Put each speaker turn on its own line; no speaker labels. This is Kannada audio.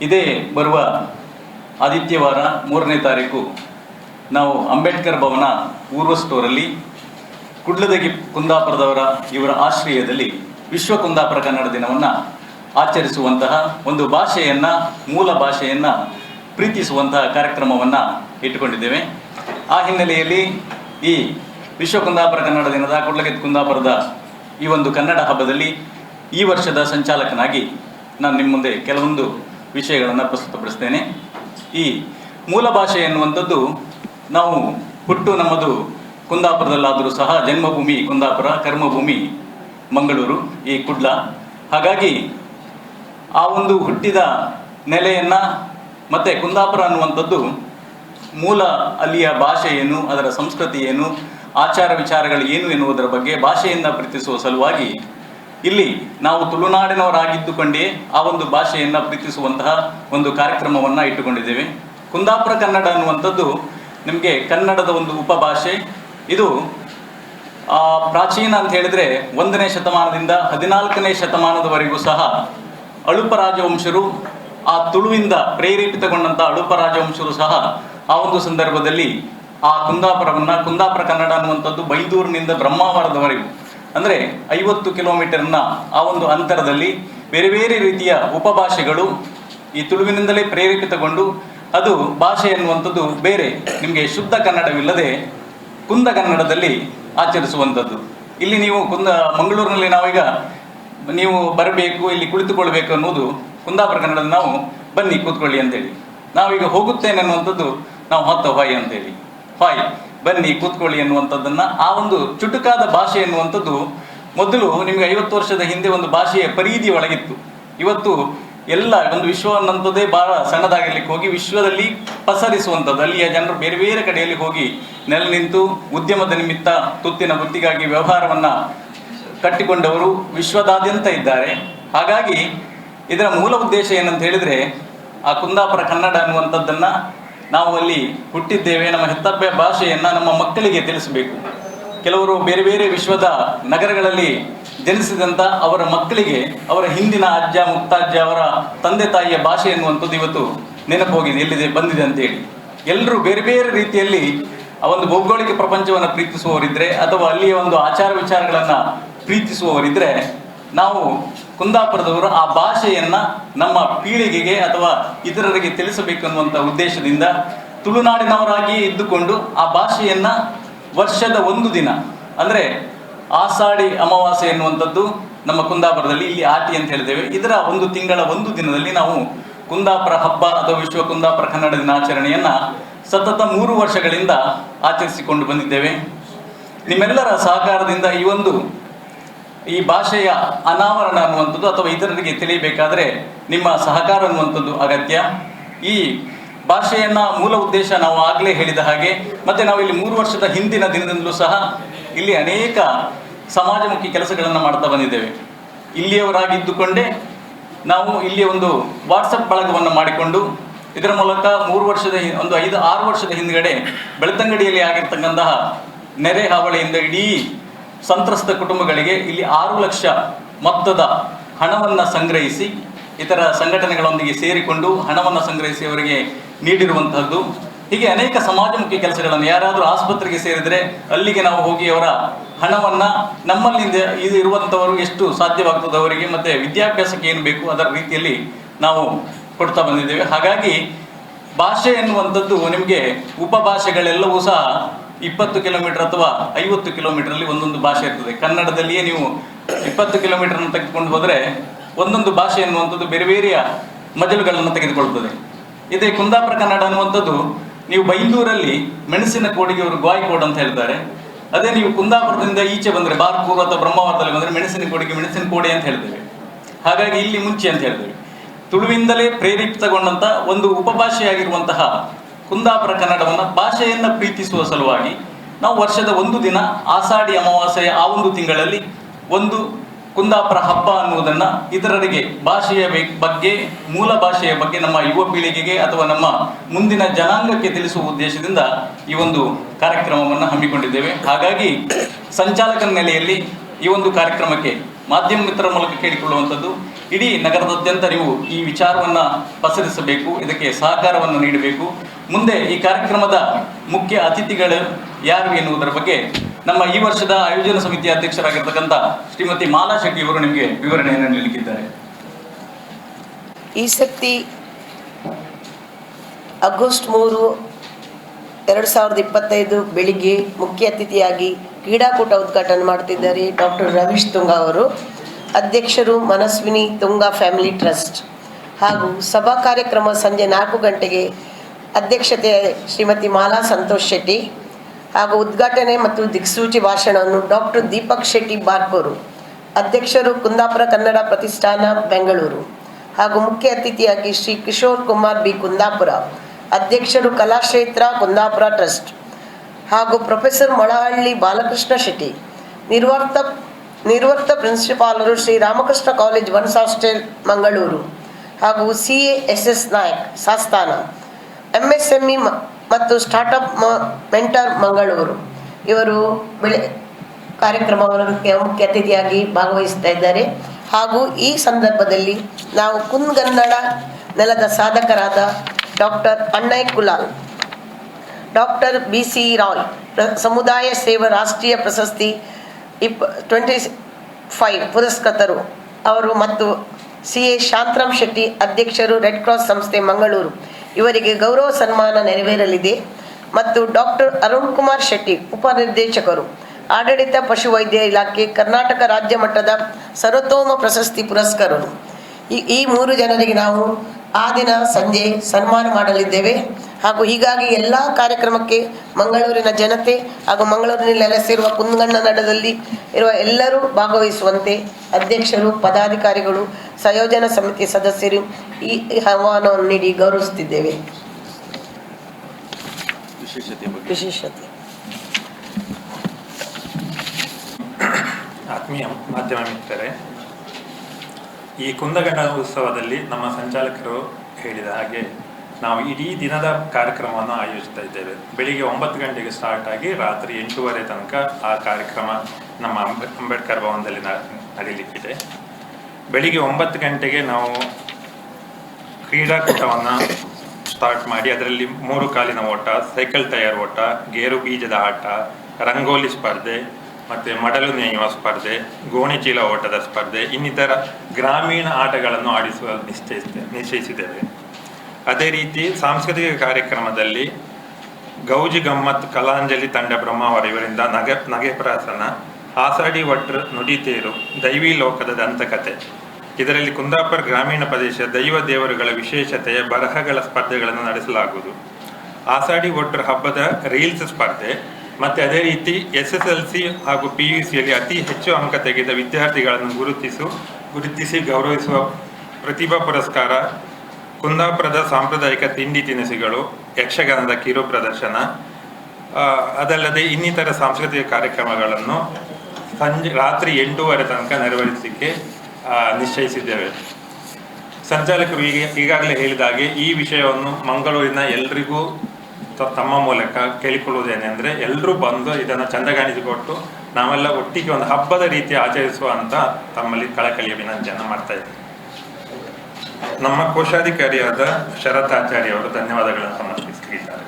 ಇದೇ ಬರುವ ಆದಿತ್ಯವಾರ ಮೂರನೇ ತಾರೀಕು ನಾವು ಅಂಬೇಡ್ಕರ್ ಭವನ ಪೂರ್ವ ಸ್ಟೋರಲ್ಲಿ ಕುಡ್ಲದಗಿ ಕುಂದಾಪುರದವರ ಇವರ ಆಶ್ರಯದಲ್ಲಿ ವಿಶ್ವ ಕುಂದಾಪುರ ಕನ್ನಡ ದಿನವನ್ನು ಆಚರಿಸುವಂತಹ ಒಂದು ಭಾಷೆಯನ್ನು, ಮೂಲ ಭಾಷೆಯನ್ನು ಪ್ರೀತಿಸುವಂತಹ ಕಾರ್ಯಕ್ರಮವನ್ನು ಇಟ್ಟುಕೊಂಡಿದ್ದೇವೆ. ಆ ಹಿನ್ನೆಲೆಯಲ್ಲಿ ಈ ವಿಶ್ವ ಕುಂದಾಪುರ ಕನ್ನಡ ದಿನದ ಕುಡ್ಲಗಿ ಕುಂದಾಪುರದ ಈ ಒಂದು ಕನ್ನಡ ಹಬ್ಬದಲ್ಲಿ ಈ ವರ್ಷದ ಸಂಚಾಲಕನಾಗಿ ನಾನು ನಿಮ್ಮ ಮುಂದೆ ಕೆಲವೊಂದು ವಿಷಯಗಳನ್ನು ಪ್ರಸ್ತುತಪಡಿಸ್ತೇನೆ. ಈ ಮೂಲ ಭಾಷೆ ಎನ್ನುವಂಥದ್ದು ನಾವು ಹುಟ್ಟು ನಮ್ಮದು ಕುಂದಾಪುರದಲ್ಲಾದರೂ ಸಹ ಜನ್ಮಭೂಮಿ ಕುಂದಾಪುರ, ಕರ್ಮಭೂಮಿ ಮಂಗಳೂರು, ಈ ಕುಡ್ಲ. ಹಾಗಾಗಿ ಆ ಒಂದು ಹುಟ್ಟಿದ ನೆಲೆಯನ್ನು ಮತ್ತು ಕುಂದಾಪುರ ಅನ್ನುವಂಥದ್ದು ಮೂಲ ಅಲ್ಲಿಯ ಭಾಷೆ ಏನು, ಅದರ ಸಂಸ್ಕೃತಿ ಏನು, ಆಚಾರ ವಿಚಾರಗಳು ಏನು ಎನ್ನುವುದರ ಬಗ್ಗೆ ಭಾಷೆಯಿಂದ ಪ್ರೀತಿಸುವ ಸಲುವಾಗಿ ಇಲ್ಲಿ ನಾವು ತುಳುನಾಡಿನವರಾಗಿದ್ದುಕೊಂಡೇ ಆ ಒಂದು ಭಾಷೆಯನ್ನು ಪ್ರೀತಿಸುವಂತಹ ಒಂದು ಕಾರ್ಯಕ್ರಮವನ್ನು ಇಟ್ಟುಕೊಂಡಿದ್ದೇವೆ. ಕುಂದಾಪುರ ಕನ್ನಡ ಅನ್ನುವಂಥದ್ದು ನಿಮಗೆ ಕನ್ನಡದ ಒಂದು ಉಪಭಾಷೆ. ಇದು ಪ್ರಾಚೀನ ಅಂತ ಹೇಳಿದ್ರೆ ಒಂದನೇ ಶತಮಾನದಿಂದ ಹದಿನಾಲ್ಕನೇ ಶತಮಾನದವರೆಗೂ ಸಹ ಅಳುಪ ರಾಜವಂಶರು, ಆ ತುಳುವಿಂದ ಪ್ರೇರೇಪಿತಗೊಂಡಂಥ ಅಳುಪ ರಾಜವಂಶರು ಸಹ ಆ ಒಂದು ಸಂದರ್ಭದಲ್ಲಿ ಆ ಕುಂದಾಪುರವನ್ನು ಕುಂದಾಪುರ ಕನ್ನಡ ಅನ್ನುವಂಥದ್ದು ಬೈದೂರಿನಿಂದ ಬ್ರಹ್ಮಾವರದವರೆಗೂ ಅಂದರೆ ಐವತ್ತು ಕಿಲೋಮೀಟರ್ನ ಆ ಒಂದು ಅಂತರದಲ್ಲಿ ಬೇರೆ ಬೇರೆ ರೀತಿಯ ಉಪಭಾಷೆಗಳು ಈ ತುಳುವಿನಿಂದಲೇ ಪ್ರೇರೇಪಿತಗೊಂಡು ಅದು ಭಾಷೆ ಎನ್ನುವಂಥದ್ದು ಬೇರೆ. ನಿಮಗೆ ಶುದ್ಧ ಕನ್ನಡವಿಲ್ಲದೆ ಕುಂದ ಕನ್ನಡದಲ್ಲಿ ಆಚರಿಸುವಂಥದ್ದು. ಇಲ್ಲಿ ನೀವು ಕುಂದ, ಮಂಗಳೂರಿನಲ್ಲಿ ನಾವೀಗ ನೀವು ಬರಬೇಕು, ಇಲ್ಲಿ ಕುಳಿತುಕೊಳ್ಬೇಕು ಅನ್ನೋದು ಕುಂದಾಪುರ ಕನ್ನಡದಲ್ಲಿ ನಾವು ಬನ್ನಿ ಕೂತ್ಕೊಳ್ಳಿ ಅಂತೇಳಿ. ನಾವೀಗ ಹೋಗುತ್ತೇನೆ ಅನ್ನುವಂಥದ್ದು ನಾವು ಹೊತ್ತ ಹೊಯ್ ಅಂತೇಳಿ. ಹೊಯ್. ಬನ್ನಿ ಕೂತ್ಕೊಳ್ಳಿ ಎನ್ನುವಂಥದ್ದನ್ನ ಆ ಒಂದು ಚುಟುಕಾದ ಭಾಷೆ ಎನ್ನುವಂಥದ್ದು ಮೊದಲು ನಿಮಗೆ ಐವತ್ತು ವರ್ಷದ ಹಿಂದೆ ಒಂದು ಭಾಷೆಯ ಪರಿಧಿ ಒಳಗಿತ್ತು. ಇವತ್ತು ಎಲ್ಲ ಒಂದು ವಿಶ್ವ ಅನ್ನೋಂಥದ್ದೇ ಬಹಳ ಸಣ್ಣದಾಗಿರ್ಲಿಕ್ಕೆ ಹೋಗಿ ವಿಶ್ವದಲ್ಲಿ ಪಸರಿಸುವಂಥದ್ದು. ಅಲ್ಲಿಯ ಜನರು ಬೇರೆ ಬೇರೆ ಕಡೆಯಲ್ಲಿ ಹೋಗಿ ನೆಲೆ ನಿಂತು ಉದ್ಯಮದ ನಿಮಿತ್ತ ತುತ್ತಿನ ಬುದ್ಧಿಗಾಗಿ ವ್ಯವಹಾರವನ್ನ ಕಟ್ಟಿಕೊಂಡವರು ವಿಶ್ವದಾದ್ಯಂತ ಇದ್ದಾರೆ. ಹಾಗಾಗಿ ಇದರ ಮೂಲ ಉದ್ದೇಶ ಏನಂತ ಹೇಳಿದ್ರೆ ಆ ಕುಂದಾಪುರ ಕನ್ನಡ ಅನ್ನುವಂಥದ್ದನ್ನ ನಾವು ಅಲ್ಲಿ ಹುಟ್ಟಿದ್ದೇವೆ, ನಮ್ಮ ಹೆತ್ತಬ್ಬೆ ಭಾಷೆಯನ್ನು ನಮ್ಮ ಮಕ್ಕಳಿಗೆ ತಿಳಿಸಬೇಕು. ಕೆಲವರು ಬೇರೆ ಬೇರೆ ವಿಶ್ವದ ನಗರಗಳಲ್ಲಿ ಜನಿಸಿದಂಥ ಅವರ ಮಕ್ಕಳಿಗೆ ಅವರ ಹಿಂದಿನ ಅಜ್ಜ ಮುಕ್ತಾಜ್ಜ ಅವರ ತಂದೆ ತಾಯಿಯ ಭಾಷೆ ಎನ್ನುವಂಥದ್ದು ಇವತ್ತು ನೆನಪು ಹೋಗಿದೆ ಎಲ್ಲಿದೆ, ಬಂದಿದೆ ಅಂತೇಳಿ. ಎಲ್ಲರೂ ಬೇರೆ ಬೇರೆ ರೀತಿಯಲ್ಲಿ ಆ ಒಂದು ಭೌಗೋಳಿಕ ಪ್ರಪಂಚವನ್ನು ಪ್ರೀತಿಸುವವರಿದ್ರೆ ಅಥವಾ ಅಲ್ಲಿಯ ಒಂದು ಆಚಾರ ವಿಚಾರಗಳನ್ನು ಪ್ರೀತಿಸುವವರಿದ್ರೆ ನಾವು ಕುಂದಾಪುರದವರು ಆ ಭಾಷೆಯನ್ನ ನಮ್ಮ ಪೀಳಿಗೆಗೆ ಅಥವಾ ಇತರರಿಗೆ ತಿಳಿಸಬೇಕು ಅನ್ನುವಂಥ ಉದ್ದೇಶದಿಂದ ತುಳುನಾಡಿನವರಾಗಿಯೇ ಇದ್ದುಕೊಂಡು ಆ ಭಾಷೆಯನ್ನ ವರ್ಷದ ಒಂದು ದಿನ, ಅಂದ್ರೆ ಆಷಾಢಿ ಅಮಾವಾಸ್ಯೆ ಎನ್ನುವಂಥದ್ದು ನಮ್ಮ ಕುಂದಾಪುರದಲ್ಲಿ ಇಲ್ಲಿ ಆಟಿ ಅಂತ ಹೇಳಿದ್ದೇವೆ. ಇದರ ಒಂದು ತಿಂಗಳ ಒಂದು ದಿನದಲ್ಲಿ ನಾವು ಕುಂದಾಪುರ ಹಬ್ಬ ಅಥವಾ ವಿಶ್ವ ಕುಂದಾಪುರ ಕನ್ನಡ ದಿನಾಚರಣೆಯನ್ನ ಸತತ ಮೂರು ವರ್ಷಗಳಿಂದ ಆಚರಿಸಿಕೊಂಡು ಬಂದಿದ್ದೇವೆ. ನಿಮ್ಮೆಲ್ಲರ ಸಹಕಾರದಿಂದ ಈ ಒಂದು ಈ ಭಾಷೆಯ ಅನಾವರಣ ಅನ್ನುವಂಥದ್ದು ಅಥವಾ ಇತರರಿಗೆ ತಿಳಿಯಬೇಕಾದ್ರೆ ನಿಮ್ಮ ಸಹಕಾರ ಅನ್ನುವಂಥದ್ದು ಅಗತ್ಯ. ಈ ಭಾಷೆಯನ್ನ ಮೂಲ ಉದ್ದೇಶ ನಾವು ಆಗಲೇ ಹೇಳಿದ ಹಾಗೆ, ಮತ್ತೆ ನಾವು ಇಲ್ಲಿ ಮೂರು ವರ್ಷದ ಹಿಂದಿನ ದಿನದಿಂದಲೂ ಸಹ ಇಲ್ಲಿ ಅನೇಕ ಸಮಾಜಮುಖಿ ಕೆಲಸಗಳನ್ನು ಮಾಡ್ತಾ ಬಂದಿದ್ದೇವೆ. ಇಲ್ಲಿಯವರಾಗಿದ್ದುಕೊಂಡೇ ನಾವು ಇಲ್ಲಿ ಒಂದು ವಾಟ್ಸಪ್ ಬಳಗವನ್ನು ಮಾಡಿಕೊಂಡು, ಇದರ ಮೂಲಕ ಮೂರು ವರ್ಷದ ಒಂದು ಐದು, ಆರು ವರ್ಷದ ಹಿಂದ್ಗಡೆ ಬೆಳ್ತಂಗಡಿಯಲ್ಲಿ ಆಗಿರ್ತಕ್ಕಂತಹ ನೆರೆ ಹಾವಳಿಯಿಂದ ಇಡೀ ಸಂತ್ರಸ್ತ ಕುಟುಂಬಗಳಿಗೆ ಇಲ್ಲಿ ಆರು ಲಕ್ಷ ಮೊತ್ತದ ಹಣವನ್ನು ಸಂಗ್ರಹಿಸಿ, ಇತರ ಸಂಘಟನೆಗಳೊಂದಿಗೆ ಸೇರಿಕೊಂಡು ಹಣವನ್ನು ಸಂಗ್ರಹಿಸಿ ಅವರಿಗೆ ನೀಡಿರುವಂತಹದ್ದು. ಹೀಗೆ ಅನೇಕ ಸಮಾಜಮುಖಿ ಕೆಲಸಗಳನ್ನು ಯಾರಾದರೂ ಆಸ್ಪತ್ರೆಗೆ ಸೇರಿದರೆ ಅಲ್ಲಿಗೆ ನಾವು ಹೋಗಿ ಅವರ ಹಣವನ್ನು ನಮ್ಮಲ್ಲಿಂದ ಇದು ಇರುವಂಥವರು ಎಷ್ಟು ಸಾಧ್ಯವಾಗ್ತದೆ ಅವರಿಗೆ ಮತ್ತೆ ವಿದ್ಯಾಭ್ಯಾಸಕ್ಕೆ ಏನು ಬೇಕು ಅದರ ರೀತಿಯಲ್ಲಿ ನಾವು ಕೊಡ್ತಾ ಬಂದಿದ್ದೇವೆ. ಹಾಗಾಗಿ ಭಾಷೆ ಎನ್ನುವಂಥದ್ದು ನಿಮಗೆ ಉಪಭಾಷೆಗಳೆಲ್ಲವೂ ಸಹ ಇಪ್ಪತ್ತು ಕಿಲೋಮೀಟರ್ ಅಥವಾ ಐವತ್ತು ಕಿಲೋಮೀಟರಲ್ಲಿ ಒಂದೊಂದು ಭಾಷೆ ಇರ್ತದೆ. ಕನ್ನಡದಲ್ಲಿಯೇ ನೀವು ಇಪ್ಪತ್ತು ಕಿಲೋಮೀಟರ್ನ ತೆಗೆದುಕೊಂಡು ಹೋದರೆ ಒಂದೊಂದು ಭಾಷೆ ಎನ್ನುವಂಥದ್ದು ಬೇರೆ ಬೇರೆಯ ಮಜಲುಗಳನ್ನು ತೆಗೆದುಕೊಳ್ತದೆ ಇದೇ ಕುಂದಾಪುರ ಕನ್ನಡ ಅನ್ನುವಂಥದ್ದು ನೀವು ಬೈಂದೂರಲ್ಲಿ ಮೆಣಸಿನ ಕೋಡಿಗೆ ಅವರು ಗಾಯ್ ಕೋಡ್ ಅಂತ ಹೇಳ್ತಾರೆ ಅದೇ ನೀವು ಕುಂದಾಪುರದಿಂದ ಈಚೆ ಬಂದರೆ ಬಾರ್ಕೂರು ಅಥವಾ ಬ್ರಹ್ಮಾವರದಲ್ಲಿ ಬಂದರೆ ಮೆಣಸಿನ ಕೋಡಿಗೆ ಮೆಣಸಿನ ಕೋಡೆ ಅಂತ ಹೇಳ್ತೇವೆ ಹಾಗಾಗಿ ಇಲ್ಲಿ ಮುಂಚೆ ಅಂತ ಹೇಳ್ತೇವೆ ತುಳುವಿಂದಲೇ ಪ್ರೇರೇಪಿತಗೊಂಡಂತ ಒಂದು ಉಪಭಾಷೆಯಾಗಿರುವಂತಹ ಕುಂದಾಪುರ ಕನ್ನಡವನ್ನ ಭಾಷೆಯನ್ನು ಪ್ರೀತಿಸುವ ಸಲುವಾಗಿ ನಾವು ವರ್ಷದ ಒಂದು ದಿನ ಆಷಾಢಿ ಅಮಾವಾಸ್ಯೆಯ ಆ ಒಂದು ತಿಂಗಳಲ್ಲಿ ಒಂದು ಕುಂದಾಪುರ ಹಬ್ಬ ಅನ್ನುವುದನ್ನು ಇತರರಿಗೆ ಭಾಷೆಯ ಬಗ್ಗೆ, ಮೂಲ ಭಾಷೆಯ ಬಗ್ಗೆ ನಮ್ಮ ಯುವ ಪೀಳಿಗೆಗೆ ಅಥವಾ ನಮ್ಮ ಮುಂದಿನ ಜನಾಂಗಕ್ಕೆ ತಿಳಿಸುವ ಉದ್ದೇಶದಿಂದ ಈ ಒಂದು ಕಾರ್ಯಕ್ರಮವನ್ನು ಹಮ್ಮಿಕೊಂಡಿದ್ದೇವೆ. ಹಾಗಾಗಿ ಸಂಚಾಲಕನ ನೆಲೆಯಲ್ಲಿ ಈ ಒಂದು ಕಾರ್ಯಕ್ರಮಕ್ಕೆ ಮಾಧ್ಯಮ ಮಿತ್ರರ ಮೂಲಕ ಕೇಳಿಕೊಳ್ಳುವಂಥದ್ದು ಇಡೀ ನಗರದಾದ್ಯಂತ ನೀವು ಈ ವಿಚಾರವನ್ನು ಪಸರಿಸಬೇಕು, ಇದಕ್ಕೆ ಸಹಕಾರವನ್ನು ನೀಡಬೇಕು. ಮುಂದೆ ಈ ಕಾರ್ಯಕ್ರಮದ ಮುಖ್ಯ ಅತಿಥಿಗಳು ಯಾರು ಎನ್ನುವುದರ ಬಗ್ಗೆ ನಮ್ಮ ಈ ವರ್ಷದ ಆಯೋಜನಾ ಸಮಿತಿ ಅಧ್ಯಕ್ಷರಾಗಿರ್ತಕ್ಕಂಥ ಶ್ರೀಮತಿ ಮಾಲಾ ಶೆಟ್ಟಿ ಅವರು ನಿಮಗೆ ವಿವರಣೆಯನ್ನು ನೀಡಲಿಕ್ಕಿದ್ದಾರೆ.
ಈ ಸತಿ ಆಗಸ್ಟ್ ಮೂರು, ಎರಡು ಸಾವಿರದ ಇಪ್ಪತ್ತೈದು ಬೆಳಿಗ್ಗೆ ಮುಖ್ಯ ಅತಿಥಿಯಾಗಿ ಕ್ರೀಡಾಕೂಟ ಉದ್ಘಾಟನೆ ಮಾಡ್ತಿದ್ದಾರೆ ಡಾಕ್ಟರ್ ರವೀಶ್ ತುಂಗ ಅವರು. ಅಧ್ಯಕ್ಷರು ಮನಸ್ವಿನಿ ತುಂಗಾ ಫ್ಯಾಮಿಲಿ ಟ್ರಸ್ಟ್ ಹಾಗೂ ಸಭಾ ಕಾರ್ಯಕ್ರಮ ಸಂಜೆ ನಾಲ್ಕು ಗಂಟೆಗೆ ಅಧ್ಯಕ್ಷತೆ ಶ್ರೀಮತಿ ಮಾಲಾ ಸಂತೋಷ್ ಶೆಟ್ಟಿ ಹಾಗೂ ಉದ್ಘಾಟನೆ ಮತ್ತು ದಿಕ್ಸೂಚಿ ಭಾಷಣವನ್ನು ಡಾಕ್ಟರ್ ದೀಪಕ್ ಶೆಟ್ಟಿ ಬಾರ್ಕೋರು, ಅಧ್ಯಕ್ಷರು ಕುಂದಾಪುರ ಕನ್ನಡ ಪ್ರತಿಷ್ಠಾನ ಬೆಂಗಳೂರು ಹಾಗೂ ಮುಖ್ಯ ಅತಿಥಿಯಾಗಿ ಶ್ರೀ ಕಿಶೋರ್ ಕುಮಾರ್ ಬಿ ಕುಂದಾಪುರ, ಅಧ್ಯಕ್ಷರು ಕಲಾಕ್ಷೇತ್ರ ಕುಂದಾಪುರ ಟ್ರಸ್ಟ್ ಹಾಗೂ ಪ್ರೊಫೆಸರ್ ಮೊಳಹಳ್ಳಿ ಬಾಲಕೃಷ್ಣ ಶೆಟ್ಟಿ, ನಿರ್ವರ್ತ ನಿರ್ವರ್ತ ಪ್ರಿನ್ಸಿಪಾಲರು ಶ್ರೀ ರಾಮಕೃಷ್ಣ ಕಾಲೇಜ್ ಒನ್ಸ್ ಹಾಸ್ಟೆಲ್, ಮಂಗಳೂರು, ಹಾಗೂ C S S Nayak, Saastana M S M E ಮತ್ತು ಸ್ಟಾರ್ಟಪ್ ಮೆಂಟರ್ ಮಂಗಳೂರು. ಇವರು ಬೆಳೆ ಕಾರ್ಯಕ್ರಮಕ್ಕೆ ಮುಖ್ಯ ಅತಿಥಿಯಾಗಿ ಭಾಗವಹಿಸ್ತಾ ಇದ್ದಾರೆ. ಹಾಗೂ ಈ ಸಂದರ್ಭದಲ್ಲಿ ನಾವು ಕುಂದಗನ್ನಡ ನೆಲದ ಸಾಧಕರಾದ doctor Annayya Kulal, doctor B C Roy ಸಮುದಾಯ ಸೇವಾ ರಾಷ್ಟ್ರೀಯ ಪ್ರಶಸ್ತಿ ಇಪ್ ಟ್ವೆಂಟಿ ಫೈವ್ ಪುರಸ್ಕೃತರು. ಅವರು ಮತ್ತು ಸಿ ಎ ಶಾಂತರಾಮ್ ಶೆಟ್ಟಿ ಅಧ್ಯಕ್ಷರು ರೆಡ್ ಕ್ರಾಸ್ ಸಂಸ್ಥೆ ಮಂಗಳೂರು. ಇವರಿಗೆ ಗೌರವ ಸನ್ಮಾನ ನೆರವೇರಲಿದೆ ಮತ್ತು ಡಾಕ್ಟರ್ ಅರುಣ್ ಕುಮಾರ್ ಶೆಟ್ಟಿ ಉಪನಿರ್ದೇಶಕರು. ಆಡಳಿತ ಪಶುವೈದ್ಯ ಇಲಾಖೆ ಕರ್ನಾಟಕ ರಾಜ್ಯ ಮಟ್ಟದ ಸರ್ವತೋಮ ಪ್ರಶಸ್ತಿ ಪುರಸ್ಕಾರರು. ಈ ಈ ಮೂರು ಜನರಿಗೆ ನಾವು ಆ ದಿನ ಸಂಜೆ ಸನ್ಮಾನ ಮಾಡಲಿದ್ದೇವೆ. ಹಾಗೂ ಹೀಗಾಗಿ ಎಲ್ಲ ಕಾರ್ಯಕ್ರಮಕ್ಕೆ ಮಂಗಳೂರಿನ ಜನತೆ ಹಾಗೂ ಮಂಗಳೂರಿನಲ್ಲಿ ನೆಲೆಸಿರುವ ಕುಂದಗಣ್ಣನಡದಲ್ಲಿ ಇರುವ ಎಲ್ಲರೂ ಭಾಗವಹಿಸುವಂತೆ ಅಧ್ಯಕ್ಷರು ಪದಾಧಿಕಾರಿಗಳು ಸಂಯೋಜನಾ ಸಮಿತಿ ಸದಸ್ಯರು ಈ ಆಹ್ವಾನವನ್ನು ನೀಡಿ ಗೌರವಿಸುತ್ತಿದ್ದೇವೆ.
ವಿಶೇಷತೆ
ವಿಶೇಷತೆ.
ಆತ್ಮೀಯ ಮಾಧ್ಯಮ ಮಿತ್ರರೇ ಈ ಕುಂದಗಡ ಉತ್ಸವದಲ್ಲಿ ನಮ್ಮ ಸಂಚಾಲಕರು ಹೇಳಿದ ಹಾಗೆ ನಾವು ಇಡೀ ದಿನದ ಕಾರ್ಯಕ್ರಮವನ್ನು ಆಯೋಜಿಸ್ತಾ ಇದ್ದೇವೆ. ಬೆಳಿಗ್ಗೆ ಒಂಬತ್ತು ಗಂಟೆಗೆ ಸ್ಟಾರ್ಟ್ ಆಗಿ ರಾತ್ರಿ ಎಂಟೂವರೆ ತನಕ ಆ ಕಾರ್ಯಕ್ರಮ ನಮ್ಮ ಅಂಬೆ, ಅಂಬೇಡ್ಕರ್ ಭವನದಲ್ಲಿ ನಡೀಲಿಕ್ಕಿದೆ. ಬೆಳಿಗ್ಗೆ ಒಂಬತ್ತು ಗಂಟೆಗೆ ನಾವು ಕ್ರೀಡಾಕೂಟವನ್ನು ಸ್ಟಾರ್ಟ್ ಮಾಡಿ ಅದರಲ್ಲಿ ಮೂರು ಕಾಲಿನ ಓಟ, ಸೈಕಲ್ ಟೈರ್ ಓಟ, ಗೇರು ಬೀಜದ ಆಟ, ರಂಗೋಲಿ ಸ್ಪರ್ಧೆ ಮತ್ತು ಮಡಲು ನೇಯುವ ಸ್ಪರ್ಧೆ ಗೋಣಿಚೀಲ ಓಟದ ಸ್ಪರ್ಧೆ, ಇನ್ನಿತರ ಗ್ರಾಮೀಣ ಆಟಗಳನ್ನು ಆಡಿಸುವ ನಿಶ್ಚಯಿಸಿದೆ ನಿಶ್ಚಯಿಸಿದ್ದೇವೆ. ಅದೇ ರೀತಿ ಸಾಂಸ್ಕೃತಿಕ ಕಾರ್ಯಕ್ರಮದಲ್ಲಿ ಗೌಜಿ ಗಮ್ಮತ್, ಕಲಾಂಜಲಿ ತಂಡ ಬ್ರಹ್ಮಾವರ ಇವರಿಂದ ನಗೆ ನಗೆ ಪ್ರಾಸನ ಆಸಾಡಿ ನುಡಿ ನುಡಿತೇರು ದೈವಿ ಲೋಕದ ದಂತಕತೆ ಇದರಲ್ಲಿ ಕುಂದಾಪುರ ಗ್ರಾಮೀಣ ಪ್ರದೇಶ ದೈವ ದೇವರುಗಳ ವಿಶೇಷತೆಯ ಬರಹಗಳ ಸ್ಪರ್ಧೆಗಳನ್ನು ನಡೆಸಲಾಗುವುದು. ಆಸಾಡಿ ಒಟ್ರು ಹಬ್ಬದ ರೀಲ್ಸ್ ಸ್ಪರ್ಧೆ, ಮತ್ತು ಅದೇ ರೀತಿ ಎಸ್ ಎಸ್ ಎಲ್ ಸಿ ಹಾಗೂ ಪಿ ಯು ಸಿಯಲ್ಲಿ ಅತಿ ಹೆಚ್ಚು ಅಂಕ ತೆಗೆದ ವಿದ್ಯಾರ್ಥಿಗಳನ್ನು ಗುರುತಿಸು, ಗುರುತಿಸಿ ಗೌರವಿಸುವ ಪ್ರತಿಭಾ ಪುರಸ್ಕಾರ ಕುಂದಾಪುರದ ಸಾಂಪ್ರದಾಯಿಕ ತಿಂಡಿ ತಿನಿಸುಗಳು, ಯಕ್ಷಗಾನದ ಕಿರು ಪ್ರದರ್ಶನ ಅದಲ್ಲದೆ ಇನ್ನಿತರ ಸಾಂಸ್ಕೃತಿಕ ಕಾರ್ಯಕ್ರಮಗಳನ್ನು ಸಂಜೆ ರಾತ್ರಿ ಎಂಟೂವರೆ ತನಕ ನೆರವೇರಿಸಲಿಕ್ಕೆ ನಿಶ್ಚಯಿಸಿದ್ದೇವೆ. ಸಂಚಾಲಕರು ಈಗ ಈಗಾಗಲೇ ಹೇಳಿದ ಹಾಗೆ ಈ ವಿಷಯವನ್ನು ಮಂಗಳೂರಿನ ಎಲ್ರಿಗೂ ತಮ್ಮ ಮೂಲಕ ಕೇಳಿಕೊಳ್ಳುವುದೇನೆಂದರೆ ಎಲ್ಲರೂ ಬಂದು ಇದನ್ನು ಚಂದಗಾಣಿಸಿಕೊಟ್ಟು ನಾವೆಲ್ಲ ಒಟ್ಟಿಗೆ ಒಂದು ಹಬ್ಬದ ರೀತಿ ಆಚರಿಸುವ ಅಂತ ತಮ್ಮಲ್ಲಿ ಕಳಕಳಿಯ ವಿನಂತಿಯನ್ನು ಮಾಡ್ತಾ ಇದ್ದೇವೆ. ನಮ್ಮ ಕೋಶಾಧಿಕಾರಿಯಾದ ಶರತ್ ಆಚಾರ್ಯ ಅವರು ಧನ್ಯವಾದಗಳನ್ನು ಸಮರ್ಪಿಸಲಿದ್ದಾರೆ